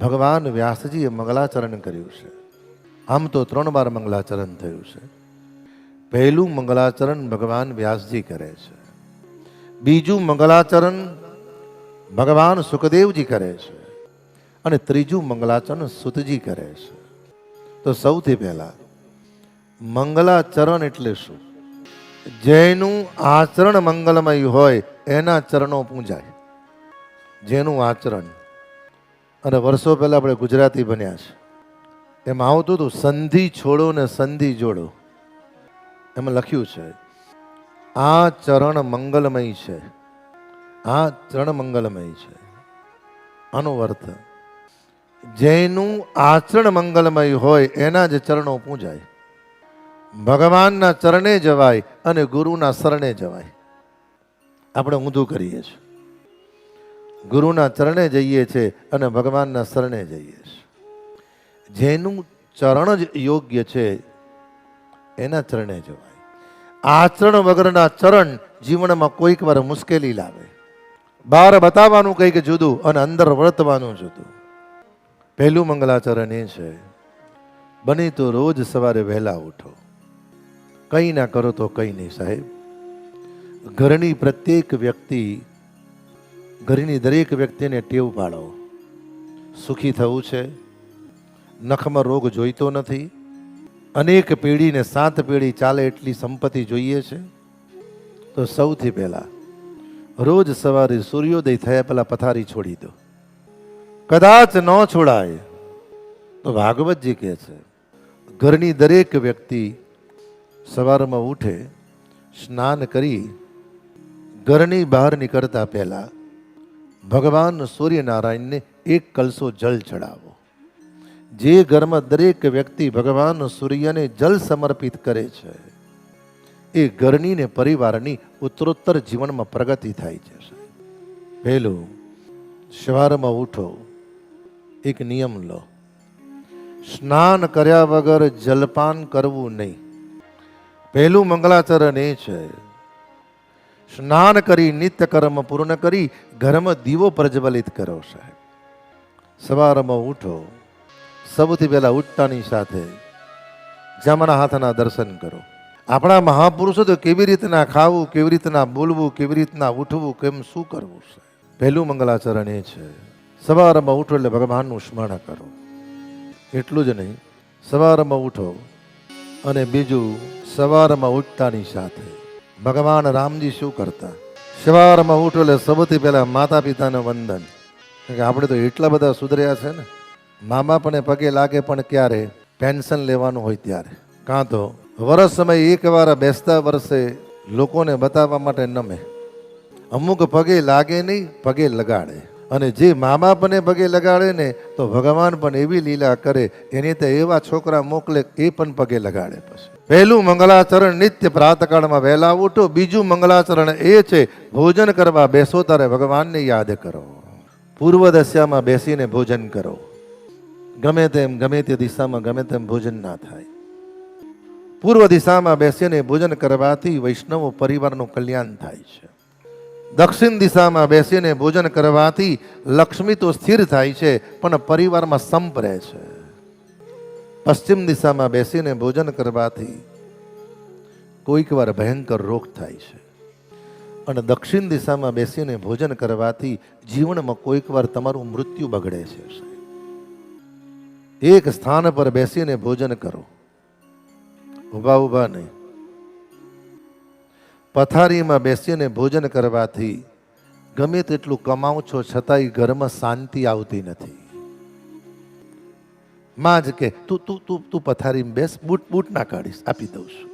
ભગવાન વ્યાસજીએ મંગલાચરણ કર્યું છે. આમ તો ત્રણ વાર મંગલાચરણ થયું છે. પહેલું મંગલાચરણ ભગવાન વ્યાસજી કરે છે. બીજું મંગલાચરણ ભગવાન સુખદેવજી કરે છે. અને ત્રીજું મંગલાચરણ સુતજી કરે છે. તો સૌથી પહેલાં, મંગલાચરણ એટલે શું? જેનું આચરણ મંગલમય હોય, એના ચરણો પૂંજાય. જેનું આચરણ અને વર્ષો પહેલાં આપણે ગુજરાતી બન્યા છે. એમાં આવતું હતું, સંધિ છોડો ને સંધિ જોડો. એમાં લખ્યું છે, આ ચરણ મંગલમય છે, આ ચરણ મંગલમય છે. આનો અર્થ, જેનું આચરણ મંગલમય હોય, એના જ ચરણો પૂજાય. ભગવાનના ચરણે જવાય અને ગુરુના શરણે જવાય. આપણે ઊંધું કરીએ છીએ. ગુરુના ચરણે જઈએ છીએ અને ભગવાનના શરણે જઈએ છીએ જેનું ચરણ જ યોગ્ય છે, એના ચરણે જવાય. આચરણ વગરના ચરણ જીવનમાં કોઈક વાર મુશ્કેલી લાવે. બહાર બતાવવાનું કંઈક જુદું અને અંદર વર્તવાનું જુદું. પહેલું મંગલાચરણ એ છે, બને તો રોજ સવારે વહેલા ઉઠો. કંઈ ના કરો તો કંઈ નહીં સાહેબ. ઘરની પ્રત્યેક વ્યક્તિ ઘરની દરેક વ્યક્તિને ટેવ પાડો. સુખી થવું છે. નખમાં રોગ જોઈતો નથી. અનેક પેઢીને સાત પેઢી ચાલે એટલી સંપત્તિ જોઈએ છે. તો સૌથી પહેલાં, રોજ સવારે સૂર્યોદય થયા પહેલાં પથારી છોડી દો. કદાચ ન છોડાય, તો ભાગવતજી કહે છે, ઘરની દરેક વ્યક્તિ સવારમાં ઉઠે, સ્નાન કરી ઘરની બહાર નીકળતા પહેલા ભગવાન સૂર્યનારાયણને એક કલસો જળ ચડાવો. જે ઘરમાં દરેક વ્યક્તિ ભગવાન સૂર્યને જલ સમર્પિત કરે છે, એ ઘરની ને પરિવારની ઉત્તરોત્તર જીવનમાં પ્રગતિ થાય છે પહેલું સવારમાં ઉઠો, એક નિયમ લો. સ્નાન કર્યા વગર જલપાન કરવું નહીં. પહેલું મંગલાચરણ એ છે સ્નાન કરી, નિત્ય કર્મ પૂર્ણ કરી, ઘરમાં દીવો પ્રજ્વલિત કરો સાહેબ. સવારમાં ઉઠો, સૌથી પહેલાં ઉઠતાની સાથે જમણા હાથના દર્શન કરો. આપણા મહાપુરુષો તો કેવી રીતના ખાવું, કેવી રીતના બોલવું, કેવી રીતના ઉઠવું, કેમ શું કરવું છે પહેલું મંગલાચરણ એ છે. સવારમાં ઉઠો એટલે ભગવાનનું સ્મરણ કરો. એટલું જ નહીં. સવારમાં ઉઠો અને બીજું સવારમાં ઉઠતાની સાથે ભગવાન રામજી શું કરતા? સવારમાં ઉઠો એટલે સૌથી પહેલાં માતા પિતાને વંદન કે આપણે તો એટલા બધા સુધર્યા છે ને. મા બાપને પગે લાગે પણ ક્યારે પેન્શન લેવાનું હોય ત્યારે. કાં તો વરસ સમય એકવાર બેસતા વર્ષે લોકોને બતાવવા માટે નમે. અમુક પગે લાગે નહીં, પગે લગાડે. અને જે મા બાપને પગે લગાડે ને, તો ભગવાન પણ એવી લીલા કરે. એની તે એવા છોકરા મોકલે, એ પણ પગે લગાડે પછી. પહેલું મંગલાચરણ નિત્ય પ્રાતકાળમાં વહેલા ઉઠો, બીજું મંગલાચરણ એ છે, ભોજન કરવા બેસો ત્યારે ભગવાનને યાદ કરો. પૂર્વ દશામાં બેસીને ભોજન કરો. ગમે તેમ, ગમે તે દિશામાં, ગમે તેમ ભોજન ના થાય. પૂર્વ દિશામાં બેસીને ભોજન કરવાથી વૈષ્ણવ પરિવારનું કલ્યાણ થાય છે. દક્ષિણ દિશામાં બેસીને ભોજન કરવાથી લક્ષ્મી તો સ્થિર થાય છે, પણ પરિવારમાં સંપ રહે છે. પશ્ચિમ દિશામાં બેસીને ભોજન કરવાથી કોઈક વાર ભયંકર રોગ થાય છે. અને દક્ષિણ દિશામાં બેસીને ભોજન કરવાથી જીવનમાં કોઈક વાર તમારું મૃત્યુ બગડે છે એક સ્થાન પર બેસીને ભોજન કરો. ઊભા ઊભા નહીં. પથારીમાં બેસીને ભોજન કરવાથી ગમે તેટલું કમાવ છો છતાંય ઘરમાં શાંતિ આવતી નથી. માં જ કે, તું તું તું તું પથારીમાં બેસ, બૂટ બૂટ ના કાઢીશ, આપી દઉં છું.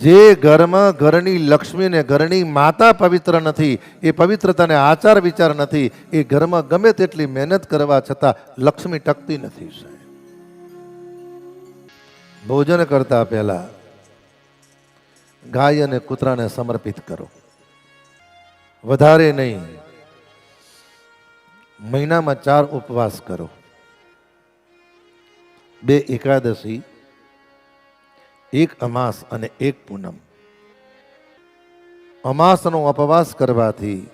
જે ઘરમાં ઘરની લક્ષ્મી ને ઘરની માતા પવિત્ર નથી, એ પવિત્રતાને આચાર વિચાર નથી, એ ઘરમાં ગમે તેટલી મહેનત કરવા છતાં લક્ષ્મી ટકતી નથી સાહેબ. ભોજન કરતા પહેલા ગાય અને કૂતરાને સમર્પિત કરો. વધારે નહીં. મહિનામાં ચાર ઉપવાસ કરો. બે એકાદશી, એક અમાસ અને એક પૂનમ. અમાસનો અપવાસ કરવાથી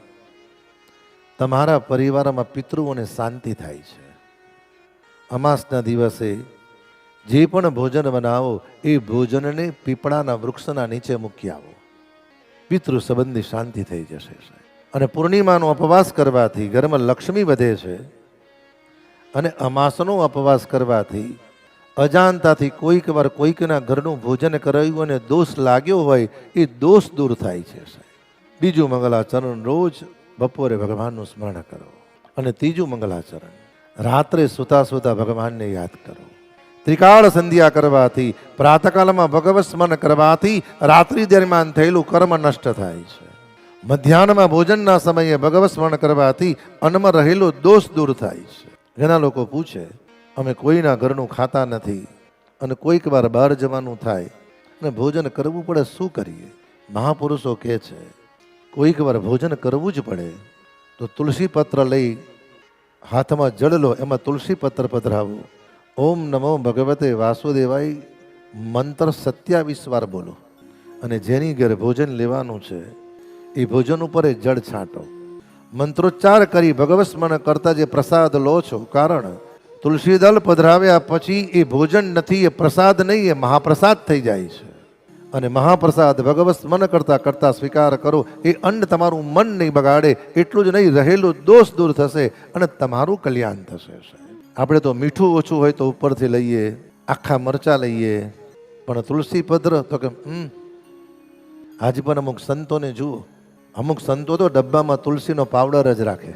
તમારા પરિવારમાં પિતૃઓને શાંતિ થાય છે. અમાસના દિવસે જે પણ ભોજન બનાવો, એ ભોજનને પીપળાના વૃક્ષના નીચે મૂકી આવો. પિતૃ સંબંધી શાંતિ થઈ જશે અને પૂર્ણિમાનો અપવાસ કરવાથી ઘરમાં લક્ષ્મી વધે છે અને અમાસનો અપવાસ કરવાથી અજાણતાથી કોઈક વાર કોઈકના ઘરનું ભોજન કરાયું અને દોષ લાગ્યો હોય, એ દોષ દૂર થાય છે બીજું મંગલાચરણ રોજ બપોરે ભગવાનનું સ્મરણ કરો. અને ત્રીજું મંગલાચરણ, રાત્રે સુતા સુતા ભગવાનને યાદ કરો. ત્રિકાળ સંધ્યા કરવાથી પ્રાતકાલમાં ભગવત સ્મરણ કરવાથી રાત્રિ દરમિયાન થયેલું કર્મ નષ્ટ થાય છે. મધ્યાહનમાં ભોજનના સમયે ભગવત સ્મરણ કરવાથી અન્નમાં રહેલો દોષ દૂર થાય છે. ઘણા લોકો પૂછે, અમે કોઈના ઘરનું ખાતા નથી અને કોઈક વાર બહાર જવાનું થાય અને ભોજન કરવું પડે શું કરીએ? મહાપુરુષો કહે છે, કોઈક વાર ભોજન કરવું જ પડે તો તુલસી પત્ર લઈ હાથમાં જળ લો, એમાં તુલસી પત્ર પધરાવો. ઓમ નમો ભગવતે વાસુદેવાય, મંત્ર સત્યાવીસ વાર બોલો. અને જેની ઘરે ભોજન લેવાનું છે, એ ભોજન ઉપર એ જળ છાંટો. મંત્રોચ્ચાર કરી ભગવત સ્મરણ કરતા જે પ્રસાદ લો છો, કારણ તુલસીદલ પધરાવ્યા પછી એ ભોજન નથી, એ પ્રસાદ નહીં, એ મહાપ્રસાદ થઈ જાય છે. અને મહાપ્રસાદ ભગવત સ્મરણ કરતાં કરતાં સ્વીકાર કરો, એ અન્ન તમારું મન નહીં બગાડે, એટલું જ નહીં, રહેલું દોષ દૂર થશે અને તમારું કલ્યાણ થશે આપણે તો મીઠું ઓછું હોય તો ઉપરથી લઈએ, આખા મરચા લઈએ. પણ તુલસી પત્ર તો કે, હમ, આજે પણ અમુક સંતોને જુઓ. અમુક સંતો તો ડબ્બામાં તુલસીનો પાવડર જ રાખે.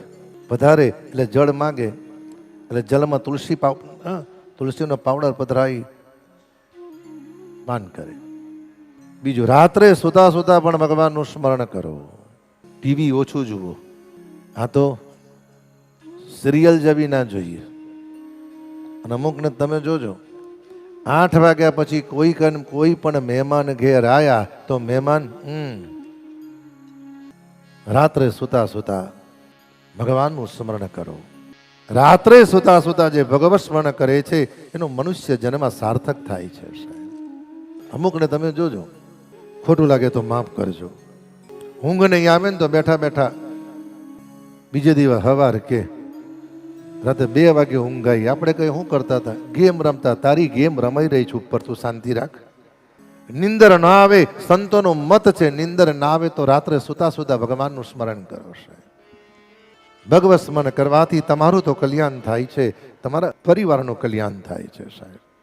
વધારે, એટલે જળ માગે. એટલે જળમાં તુલસી પાવ તુલસીનો પાવડર પધરાવી પાન કરે. બીજું, રાત્રે સુતા સુતા પણ ભગવાનનું સ્મરણ કરો. ટીવી ઓછું જુઓ. આ તો સિરિયલ જેવી ના જોઈએ. અને અમુકને તમે જોજો, આઠ વાગ્યા પછી કોઈ કોઈ પણ મહેમાન ઘેર આવ્યા તો મહેમાન, હમ, રાત્રે સુતા સુતા ભગવાનનું સ્મરણ કરો. રાત્રે સુતા સુતા જે ભગવત સ્મરણ કરે છે, એનો મનુષ્ય જન્મ સાર્થક થાય છે અમુકને તમે જોજો, ખોટું લાગે તો માફ કરજો. ઊંઘ નહીં આવે ને તો બેઠા બેઠા બીજે દિવસ હવાર કે રાતે બે વાગે ઊંઘાઈ. આપણે કઈ શું કરતા હતા? ગેમ રમતા. તારી ગેમ રમાઈ રહી છું ઉપર. તું શાંતિ રાખ. નિંદર ન આવે. સંતોનો મત છે, નિંદર ના આવે તો રાત્રે સુતા સુતા ભગવાનનું સ્મરણ કરો સાહેબ. ભગવત સ્મરણ કરવાથી તમારું તો કલ્યાણ થાય છે. તમારા પરિવારનું કલ્યાણ થાય છે સાહેબ.